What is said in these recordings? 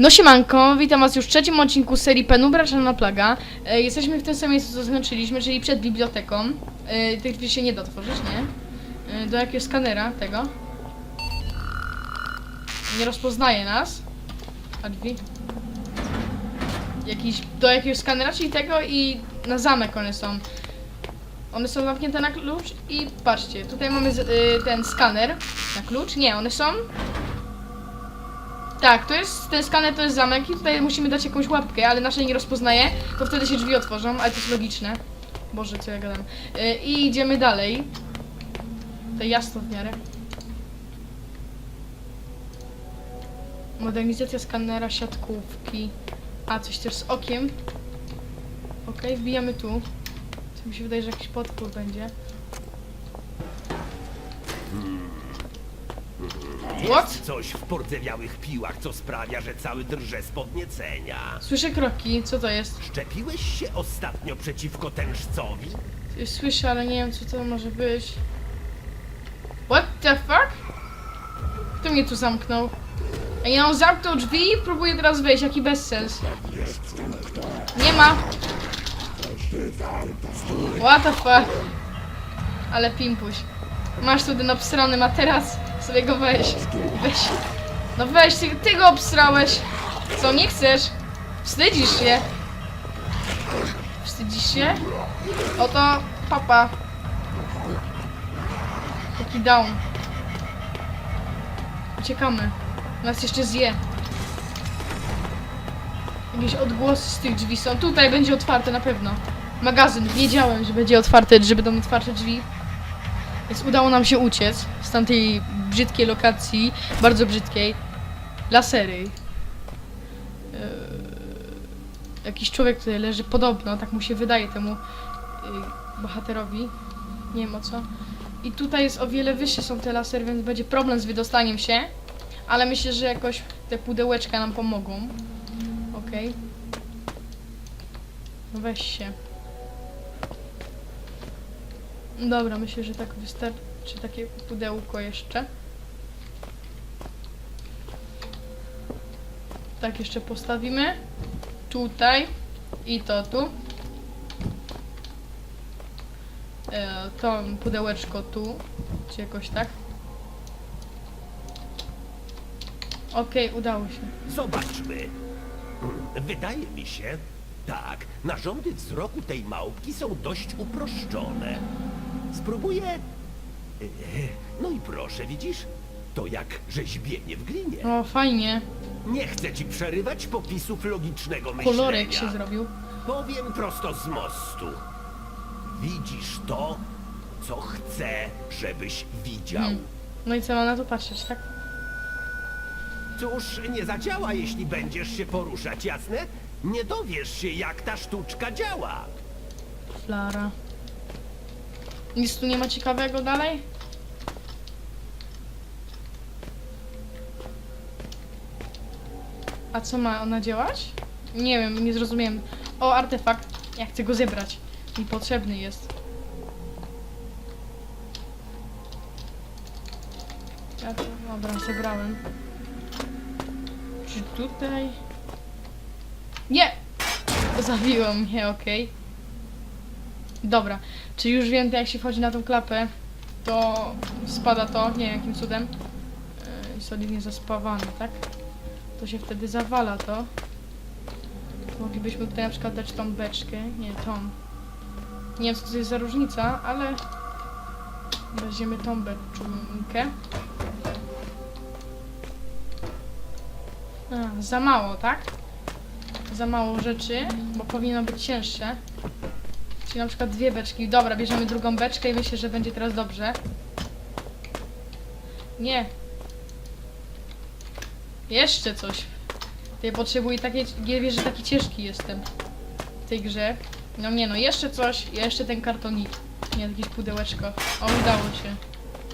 No siemanko, witam was już w trzecim odcinku serii Penubra Czarna Plaga. E, jesteśmy w tym samym miejscu, co zaznaczyliśmy, czyli przed biblioteką. E, tych się nie da otworzyć, nie? E, do jakiegoś skanera tego. Nie rozpoznaje nas. A drzwi? Jakiś, do jakiegoś skanera, czyli tego i na zamek one są. One są zamknięte na klucz i patrzcie, tutaj mamy z, y, ten skaner na klucz. Nie, one są tak, to jest, ten skaner to jest zamek i tutaj musimy dać jakąś łapkę, ale nasze nie rozpoznaje, to wtedy się drzwi otworzą, ale to jest logiczne. Boże, co ja gadam. Yy, I idziemy dalej. To jasno w miarę. Modernizacja skanera siatkówki. A, coś też z okiem. Okej, wbijamy tu. To mi się wydaje, że jakiś podpór będzie. What? Coś w pordzewiałych piłach, co sprawia, że cały drże z podniecenia. Słyszę kroki, co to jest? Szczepiłeś się ostatnio przeciwko tężcowi? Coś Słyszę, ale nie wiem co to może być. What the fuck? Kto mnie tu zamknął? Ej, on zamknął drzwi i próbuje teraz wejść, jaki bezsens. Nie ma. What the fuck? Ale pimpuś. Masz tu ten obsrany materac, sobie go weź. Weź. No weź, ty, ty go obsrałeś. Co, nie chcesz? Wstydzisz się? Wstydzisz się? Oto papa. Taki down. Uciekamy. Nas jeszcze zje. Jakieś odgłosy z tych drzwi są. Tutaj będzie otwarte na pewno. Magazyn. Wiedziałem, że będzie otwarte, że będą otwarte drzwi. Więc udało nam się uciec z tamtej brzydkiej lokacji. Bardzo brzydkiej. Lasery. Eee, jakiś człowiek tutaj leży podobno, tak mu się wydaje temu y, bohaterowi. Nie wiem o co. I tutaj jest o wiele wyższe są te lasery, więc będzie problem z wydostaniem się. Ale myślę, że jakoś te pudełeczka nam pomogą. Okej. No weź się. Dobra, myślę, że tak wystarczy takie pudełko jeszcze. Tak jeszcze postawimy. Tutaj. I to tu. E, to pudełeczko tu. Czy jakoś tak. Okej, udało się. Zobaczmy. Wydaje mi się, tak, narządy wzroku tej małpki są dość uproszczone. Spróbuję... E, No i proszę, widzisz? To jak rzeźbienie w glinie. O, fajnie. Nie chcę ci przerywać popisów logicznego myślenia. Kolorek się zrobił. Powiem prosto z mostu. Widzisz to, co chcę, żebyś widział. Hmm. No i co mam na to patrzeć, tak? Cóż, nie zadziała, jeśli będziesz się poruszać, jasne? Nie dowiesz się, jak ta sztuczka działa. Flara. Nic tu nie ma ciekawego dalej? A co ma ona działać? Nie wiem, nie zrozumiałem. O, artefakt. Ja chcę go zebrać. Mi potrzebny jest. Ja to, dobra, zebrałem. Czy tutaj... Nie! Zabiło mnie, okej. Dobra, czy już wiem, jak się wchodzi na tą klapę, to spada to, nie wiem jakim cudem. Yy, I solidnie zaspawane, tak? To się wtedy zawala to. Moglibyśmy tutaj na przykład dać tą beczkę, nie tą. Nie wiem co to jest za różnica, ale weźmiemy tą beczunkę. A, za mało, tak? Za mało rzeczy, bo powinno być cięższe. Czyli na przykład dwie beczki. Dobra, bierzemy drugą beczkę i myślę, że będzie teraz dobrze. Nie. Jeszcze coś. Ja potrzebuję takie... Nie wiesz, że taki ciężki jestem. W tej grze. No nie no, jeszcze coś. Jeszcze ten kartonik. Nie, jakieś pudełeczko. O, udało się.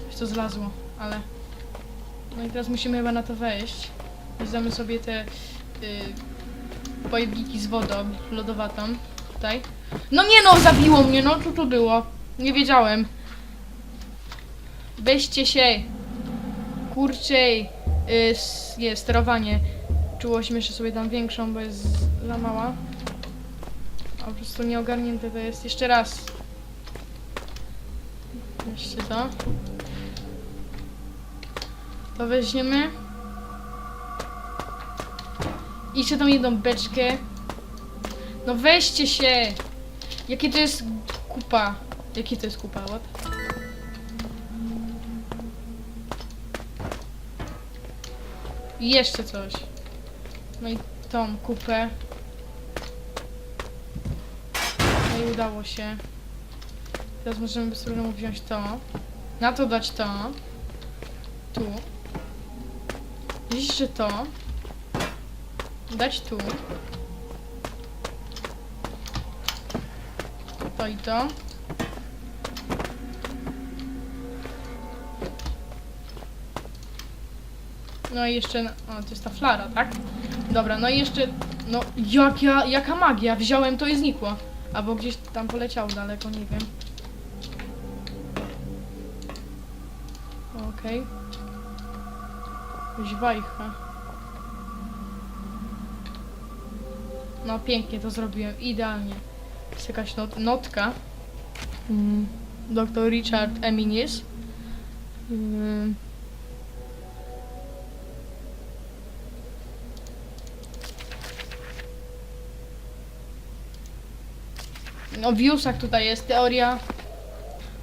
Już to zlazło, ale... No i teraz musimy chyba na to wejść. Weźmiemy sobie te... Yy, pojemniki z wodą lodowatą. Tutaj. No nie no, zabiło mnie, no co to było? Nie wiedziałem. Weźcie się. Kurczej. Y, nie, sterowanie. czułość jeszcze sobie dam większą, bo jest za mała. A po prostu nieogarnięte to jest. Jeszcze raz. Jeszcze to. To weźmiemy. I jeszcze tą jedną beczkę. No weźcie się! Jakie to jest kupa? Jakie to jest kupa? What? I jeszcze coś. No i tą kupę. No i udało się. Teraz możemy bez problemu wziąć to. Na to dać to. Tu. Jeszcze to. Dać tu. To i to. No i jeszcze, o to jest ta flara, tak? Dobra, no i jeszcze, no jak ja, jaka magia, wziąłem to i znikło. Albo gdzieś tam poleciało daleko, nie wiem. Okej. Okay. wajcha. No pięknie to zrobiłem, idealnie. Jest jakaś not notka. Mm. Dr. Richard Eminis. Mm. No w wirusach tutaj jest teoria.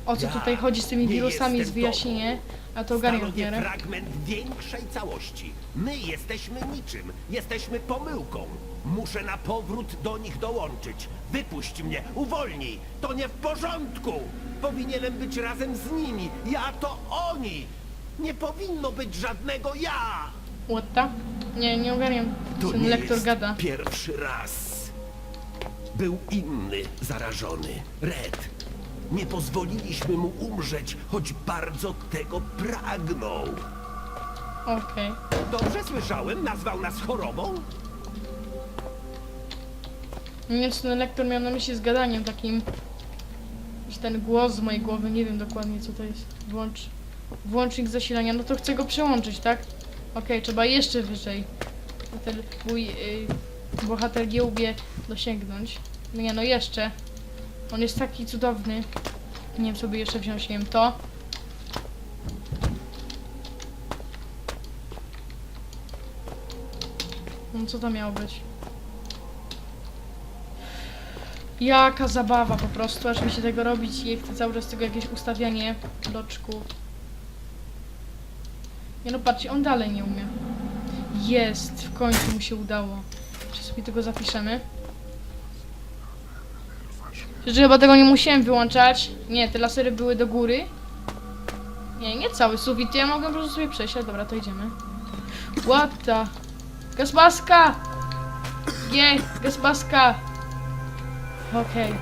O co tutaj chodzi z tymi wirusami, jest wyjaśnienie. A to ogarniam w Stanowię miarę. fragment większej całości. My jesteśmy niczym. Jesteśmy pomyłką. Muszę na powrót do nich dołączyć. Wypuść mnie, uwolnij. To nie w porządku. Powinienem być razem z nimi. Ja to oni. Nie powinno być żadnego ja. What the? Nie, nie ogarniam. To Ten nie lektor jest gada. pierwszy raz. Był inny zarażony. Red. Nie pozwoliliśmy mu umrzeć, choć bardzo tego pragnął. Okej. Dobrze słyszałem? Nazwał nas chorobą? Nie wiem, ten lektor miał na myśli z gadaniem takim. Że ten głos z mojej głowy, nie wiem dokładnie co to jest. Włącz. Włącznik zasilania, no to chcę go przełączyć, tak? Okej, trzeba jeszcze wyżej. Ten mój y, bohater giełbie dosięgnąć. No nie, no jeszcze. On jest taki cudowny. Nie wiem, co by jeszcze wziąć, nie wiem, to. No co to miało być? Jaka zabawa po prostu, aż mi się tego robić i chcę cały czas tego jakieś ustawianie bloczków. No patrzcie, on dalej nie umie. Jest, w końcu mu się udało. Czy sobie tego zapiszemy? Że chyba tego nie musiałem wyłączać. Nie, te lasery były do góry. Nie, nie cały sufit, ja mogę po prostu sobie przejść, ale dobra, to idziemy. What the... Gazmaska! Nie, gazmaska! Okej.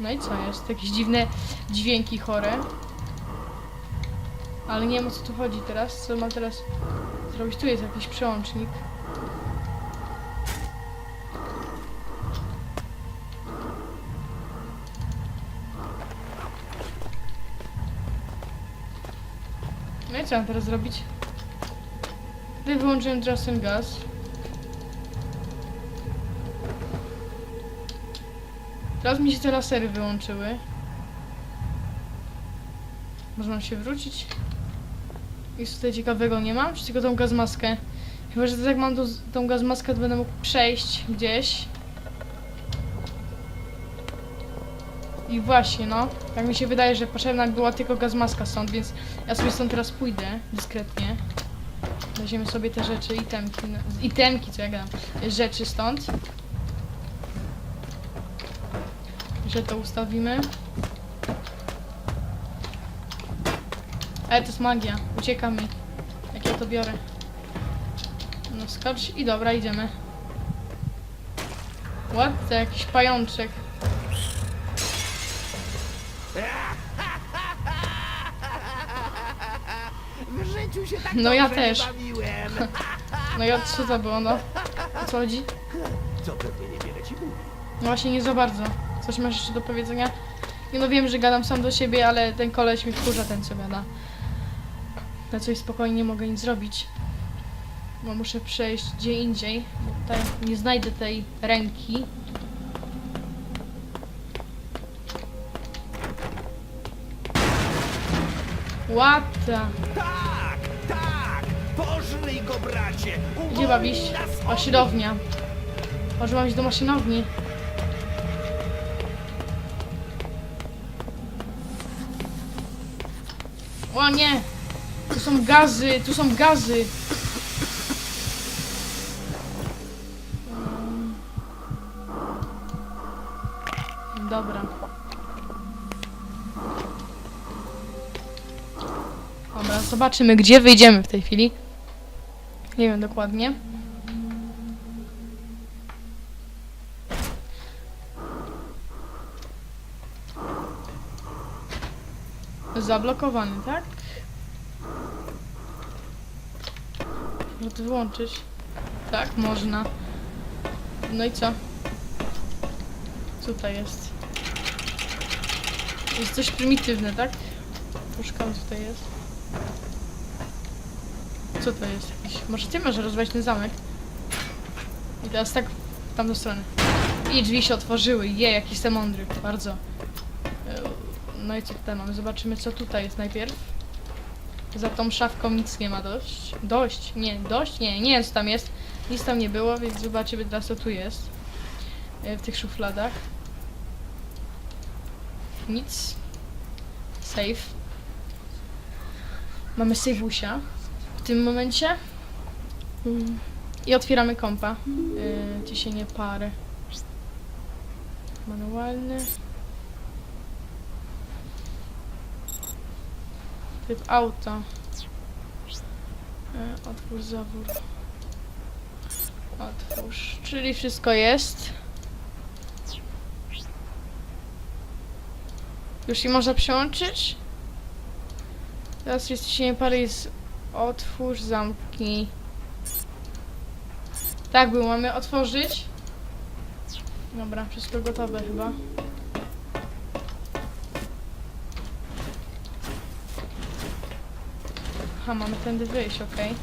No i co jest? Jakieś dziwne dźwięki chore. Ale nie wiem o co tu chodzi teraz. Co ma teraz zrobić? Tu jest jakiś przełącznik. Co mam teraz zrobić? Tutaj wyłączyłem ten gaz. Teraz mi się te lasery wyłączyły. Można się wrócić. Nic tutaj ciekawego nie mam, czy tylko tą gazmaskę. Chyba, że jak mam tą, tą gazmaskę, to będę mógł przejść gdzieś. I właśnie, no. Tak mi się wydaje, że potrzebna była tylko gazmaska stąd, więc ja sobie stąd teraz pójdę, dyskretnie. Weźmiemy sobie te rzeczy, itemki, no, itemki, co ja gadam, rzeczy stąd. Że to ustawimy. Ale to jest magia, ucieka mi. Jak ja to biorę. No skocz i dobra, idziemy. What? To jakiś pajączek. Tak No ja dobrze też. bawiłem. No i co to było, no? O co chodzi? Co pewnie niewiele ci mówi. No właśnie nie za bardzo. Coś masz jeszcze do powiedzenia? Nie no wiem, że gadam sam do siebie, ale ten koleś mi wkurza ten co gada. Na coś spokojnie nie mogę nic zrobić. Bo muszę przejść gdzie indziej. Bo tutaj nie znajdę tej ręki. Łata! Pożryj go, bracie! Gdzie Uwolnij bawisz? nas Maszynownia. Może mam iść do maszynowni. O nie! Tu są gazy, tu są gazy! Dobra. Dobra, zobaczymy gdzie wyjdziemy w tej chwili. Nie wiem dokładnie. Zablokowany, tak? Można wyłączyć. Tak, można. No i co? Tutaj jest? Jest coś prymitywne, tak? Poszukam, co tutaj jest. Co to jest? Może ty możesz rozwać ten zamek? I teraz tak w tamtą stronę. I drzwi się otworzyły. Je, jaki jestem mądry. Bardzo. E, No i co tutaj mamy? Zobaczymy, co tutaj jest najpierw. Za tą szafką nic nie ma dość. Dość? Nie, dość? Nie, nie wiem co tam jest. Nic tam nie było, więc zobaczymy teraz co tu jest. E, W tych szufladach. Nic. Safe. Mamy sejwusia w tym momencie. I otwieramy kompa. Yy, ciśnienie pary. Manualny. Typ auto. Yy, otwórz zawór. Otwórz. Czyli wszystko jest. Już i można przełączyć? Teraz jest ciśnienie pary jest otwórz zamki. Tak było, mamy otworzyć. Dobra, wszystko gotowe chyba. Aha, mamy tędy wyjść, okej.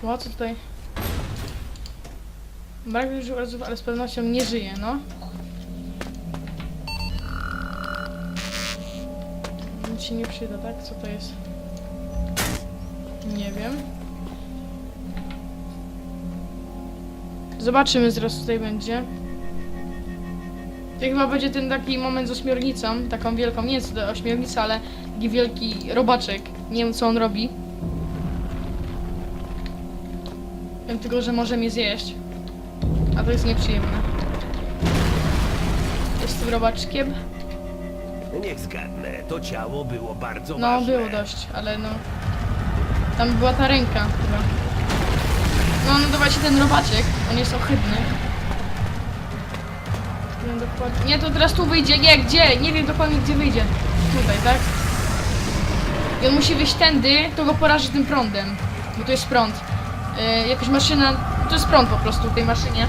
Okay. O, co tutaj? Brak już urazów, ale z pewnością nie żyje, no. Nic się nie przyda, tak? Co to jest? Nie wiem. Zobaczymy zaraz tutaj będzie. To chyba będzie ten taki moment z ośmiornicą, taką wielką, nie jest to ośmiornica, ale taki wielki robaczek. Nie wiem co on robi. Wiem tylko, że może mnie zjeść. A to jest nieprzyjemne. Jest tym robaczkiem. Niech zgadnę, to ciało było bardzo No, ważne. było dość, ale no... Tam była ta ręka chyba. No, no dawajcie ten robaczek, on jest ohydny. Nie wiem dokładnie... Nie, to teraz tu wyjdzie, nie, gdzie? Nie wiem dokładnie gdzie wyjdzie. Tutaj, tak? I on musi wyjść tędy, to go poraży tym prądem. Bo to jest prąd. Yy, jakaś maszyna... To jest prąd po prostu w tej maszynie.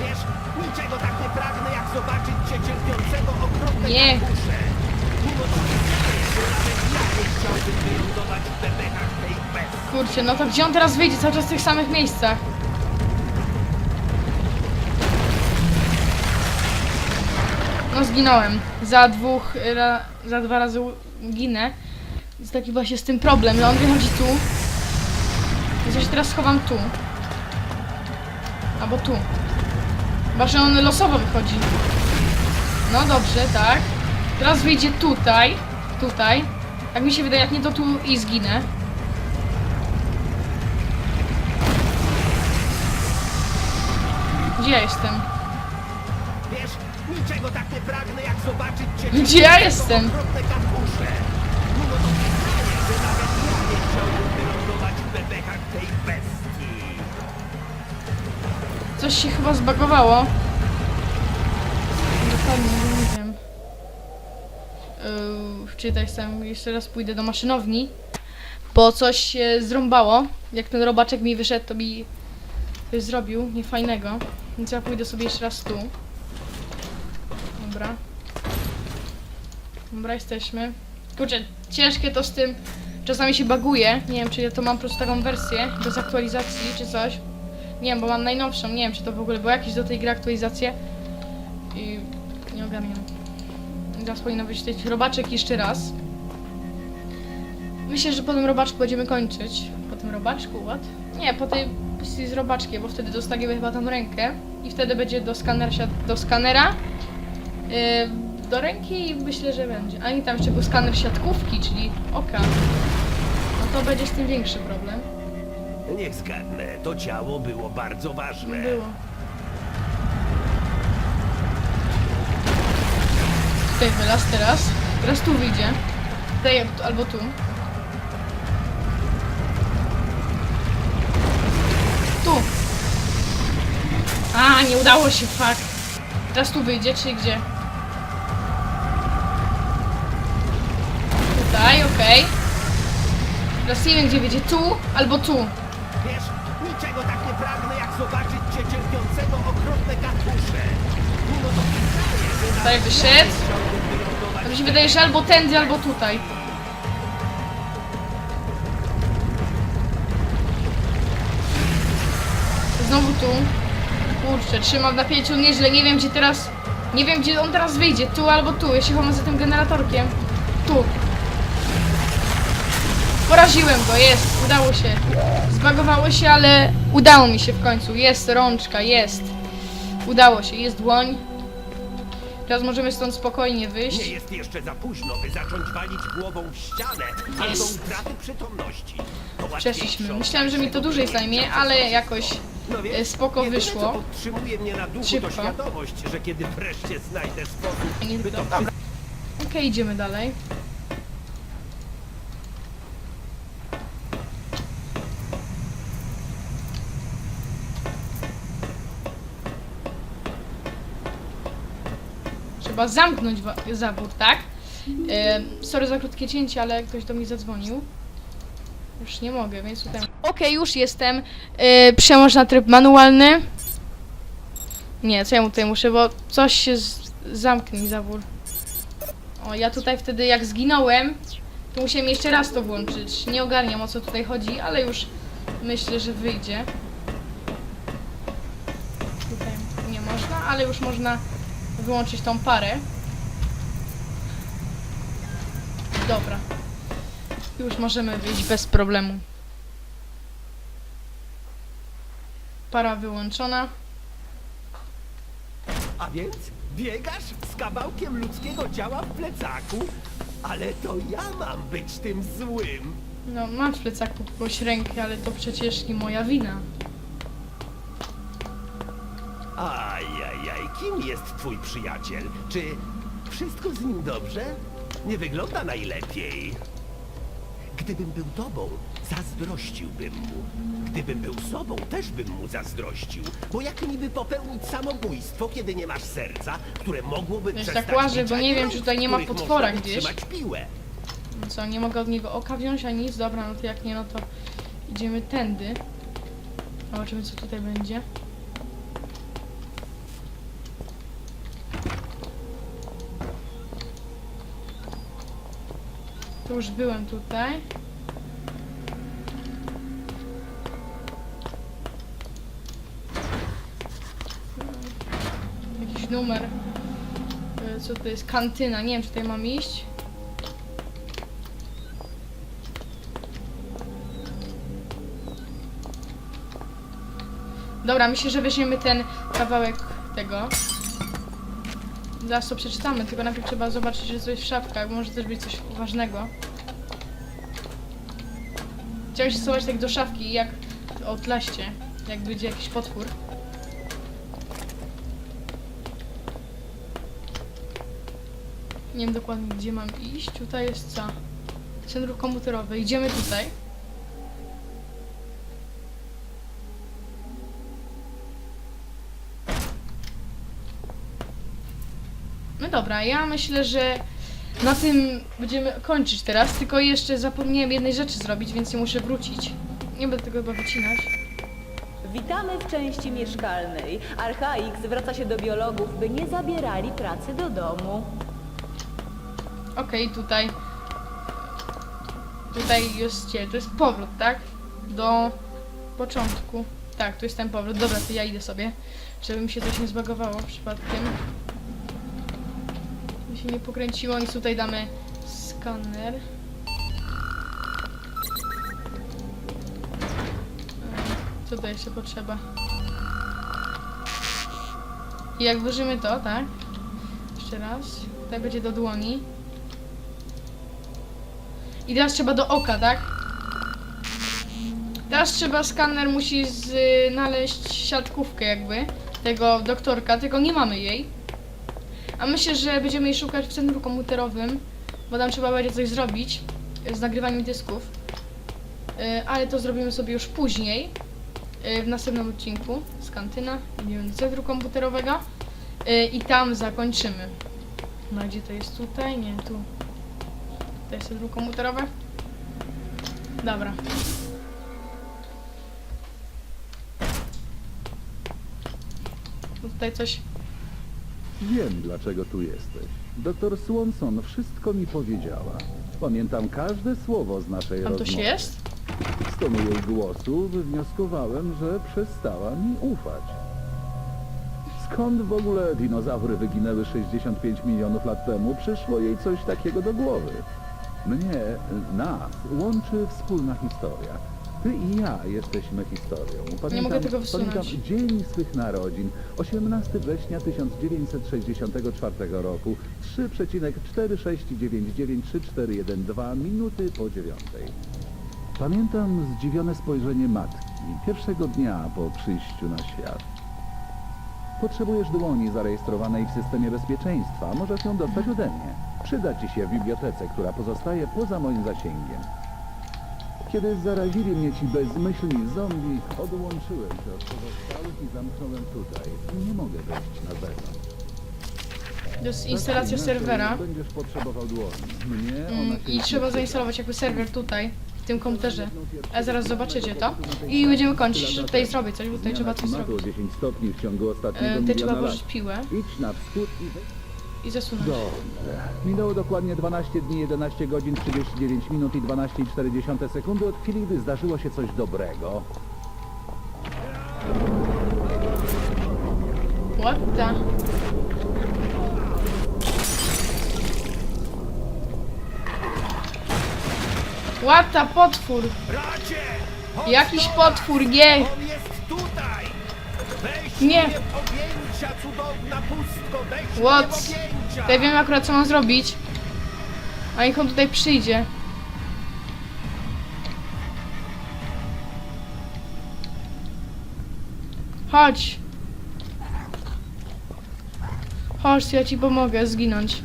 Wiesz, niczego tak nie pragnę, jak zobaczyć cię cierpiącego okropne Nie. Kurczę, no to gdzie on teraz wyjdzie? Cały czas w tych samych miejscach. No zginąłem. Za dwóch, za dwa razy ginę. Jest taki właśnie z tym problem, on wychodzi tu. Ja się teraz schowam tu. Albo tu. Chyba, że on losowo wychodzi. No dobrze, tak. Teraz wyjdzie tutaj. Tutaj. Tak mi się wydaje, jak nie to tu i zginę. Gdzie ja jestem? Wiesz, niczego tak nie pragnę, jak zobaczyć cię Gdzie ja jestem? to. Coś się chyba zbagowało. Dokładnie, nie wiem. Yy, czytaj sam, jeszcze raz pójdę do maszynowni, bo coś się zrąbało. Jak ten robaczek mi wyszedł, to mi coś zrobił, niefajnego. Więc ja pójdę sobie jeszcze raz tu. Dobra. Dobra, jesteśmy. Kurczę, ciężkie to z tym. Czasami się baguje. Nie wiem, czy ja to mam po prostu taką wersję bez aktualizacji, czy coś. Nie wiem, bo mam najnowszą. Nie wiem, czy to w ogóle było jakieś do tej gry aktualizacje. I nie ogarniam. Teraz powinno być ten robaczek jeszcze raz. Myślę, że po tym robaczku będziemy kończyć. Po tym robaczku, what? Nie, po tej z robaczkiem, bo wtedy dostaniemy chyba tam rękę. I wtedy będzie do skanera, do skanera. Yy, do ręki i myślę, że będzie. A nie tam jeszcze był skaner siatkówki, czyli oka. No to będzie z tym większy problem. Niech zgadnę, to ciało było bardzo ważne. Było. Tutaj wylaz teraz. Teraz tu wyjdzie. Tutaj albo. Tu. A, nie udało się, fuck. Teraz tu wyjdzie, czy gdzie? Tutaj, okej. Teraz nie wiem, gdzie wyjdzie. Tu albo tu. Wiesz, niczego tak nie pragnę, jak zobaczyć cię cierpiącego okropne katusze. Tutaj wyszedł. To mi się wydaje, że albo tędy, albo tutaj. Znowu tu. Kurczę, trzymam w napięciu nieźle. Nie wiem, gdzie teraz... Nie wiem, gdzie on teraz wyjdzie. Tu albo tu. Ja się chowam za tym generatorkiem. Tu. Poraziłem go, jest. Udało się. Zbagowało się, ale udało mi się w końcu. Jest rączka, jest. Udało się, jest dłoń. Teraz możemy stąd spokojnie wyjść. Nie jest jeszcze za późno, by zacząć walić głową w ścianę, utraty przytomności. To Przeszliśmy. Myślałem, że mi to dłużej zajmie, ale jakoś No wiesz, e, spoko jedyne, wyszło. co podtrzymuje mnie na duchu, Szybko. to świadomość, że kiedy wreszcie znajdę sposób, by to. Okej, idziemy dalej. Trzeba zamknąć wa- zawór, tak? E, sorry za krótkie cięcie, ale ktoś do mnie zadzwonił. Już nie mogę, więc tutaj... Okej, już jestem. E, przełącz na tryb manualny. Nie, co ja mu tutaj muszę, bo coś się z... zawór. O, ja tutaj wtedy jak zginąłem, to musiałem jeszcze raz to włączyć. Nie ogarniam o co tutaj chodzi, ale już myślę, że wyjdzie. Tutaj nie można, ale już można wyłączyć tą parę. Dobra. Już możemy wyjść bez problemu. Para wyłączona. A więc biegasz z kawałkiem ludzkiego ciała w plecaku? Ale to ja mam być tym złym. No, mam w plecaku kogoś rękę, ale to przecież nie moja wina. Ajajaj, kim jest twój przyjaciel? Czy wszystko z nim dobrze? Nie wygląda najlepiej. Gdybym był tobą, zazdrościłbym mu. Gdybym był sobą, też bym mu zazdrościł. Bo jak niby popełnić samobójstwo, kiedy nie masz serca, które mogłoby Wiesz, przestać tak łażę, bo nie wiem, czy tutaj nie ma których potwora można gdzieś. piłę. No co, nie mogę od niego oka wziąć, a nic? Dobra, no to jak nie, no to idziemy tędy. Zobaczymy, co tutaj będzie. To już byłem tutaj. Numer. Y, Co to jest? Kantyna. Nie wiem, czy tutaj mam iść. Dobra, myślę, że weźmiemy ten kawałek tego. Zaraz to przeczytamy, tylko najpierw trzeba zobaczyć, że coś w szafkach, może też być coś ważnego. Chciałem się schować tak do szafki, jak o tlaście, jak będzie jakiś potwór. Nie wiem dokładnie, gdzie mam iść. Tutaj jest co? Centrum komputerowe. Idziemy tutaj. No dobra, ja myślę, że na tym będziemy kończyć teraz, tylko jeszcze zapomniałem jednej rzeczy zrobić, więc nie muszę wrócić. Nie będę tego chyba wycinać. Witamy w części mieszkalnej. Archaik zwraca się do biologów, by nie zabierali pracy do domu. Okej, tutaj. Tutaj jest? To jest powrót, tak? Do początku. Tak, tu jest ten powrót. Dobra, to ja idę sobie. Żeby mi się coś nie zbagowało przypadkiem. Mi się nie pokręciło, nic tutaj damy skaner. Co to jeszcze potrzeba? I jak włożymy to, tak? Jeszcze raz. Tutaj będzie do dłoni. I teraz trzeba do oka, tak? Teraz trzeba, skaner musi znaleźć siatkówkę jakby tego doktorka, tylko nie mamy jej. A myślę, że będziemy jej szukać w centrum komputerowym, bo tam trzeba będzie coś zrobić z nagrywaniem dysków. Y, Ale to zrobimy sobie już później, y, w następnym odcinku z kantyna. Idziemy do centrum komputerowego y, i tam zakończymy. No gdzie to jest tutaj? Nie, tu. To jest centrum komputerowe. Dobra. Tutaj coś. Wiem, dlaczego tu jesteś. Doktor Swanson wszystko mi powiedziała. Pamiętam każde słowo z naszej Tam rozmowy. coś jest? Z tonu jej głosu wywnioskowałem, że przestała mi ufać. Skąd w ogóle dinozaury wyginęły 65 milionów lat temu? Przyszło jej coś takiego do głowy. Mnie, nas, łączy wspólna historia. Ty i ja jesteśmy historią. Pamiętam, mogę tego wysunąć. Pamiętam dzień swych narodzin. 18 września 1964 roku. 3,4699341 minuty po dziewiątej. Pamiętam zdziwione spojrzenie matki pierwszego dnia po przyjściu na świat. Potrzebujesz dłoni zarejestrowanej w systemie bezpieczeństwa. Możesz ją dostać ode mnie. Przyda ci się w bibliotece, która pozostaje poza moim zasięgiem. Kiedy zarazili mnie ci bezmyślni zombie, odłączyłem się od pozostałych i zamknąłem tutaj. Nie mogę wejść na zewnątrz. To jest instalacja inaczej serwera. Będziesz potrzebował dłoni. Mnie ona Mm, się I trzeba zainstalować jakby serwer tutaj, w tym komputerze. A zaraz zobaczycie to. I będziemy kończyć. Tutaj zrobię coś, bo tutaj trzeba coś klimatu o zrobić. 10 stopni w ciągu ostatniego E, Tutaj trzeba miliona włożyć piłę Idź na wschód i... i zasunąć. Dobrze. Minęło dokładnie 12 dni, 11 godzin, 39 minut i 12,4 sekundy od chwili, gdy zdarzyło się coś dobrego. What the? What the potwór? Bracie! Jakiś potwór, nie! On jest tutaj! Weź Nie. mnie w objęcia, What? Tutaj wiem akurat co mam zrobić. A niech on tutaj przyjdzie. Chodź. Chodź, ja ci pomogę zginąć.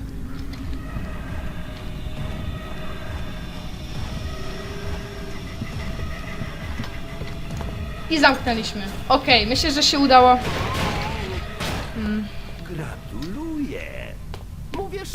I zamknęliśmy. Okej, myślę, że się udało.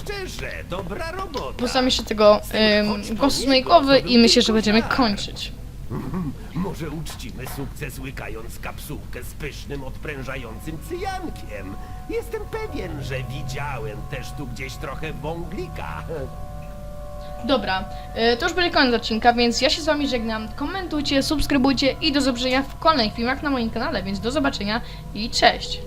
Szczerze, dobra robota. Posłucham jeszcze tego um, głosu snajkowy i myślę, że będziemy kończyć. Może uczcimy sukces łykając kapsułkę z pysznym, odprężającym cyjankiem. Jestem pewien, że widziałem też tu gdzieś trochę wąglika. Dobra, y, to już będzie koniec odcinka, więc ja się z wami żegnam. Komentujcie, subskrybujcie i do zobaczenia w kolejnych filmach na moim kanale, więc do zobaczenia i cześć!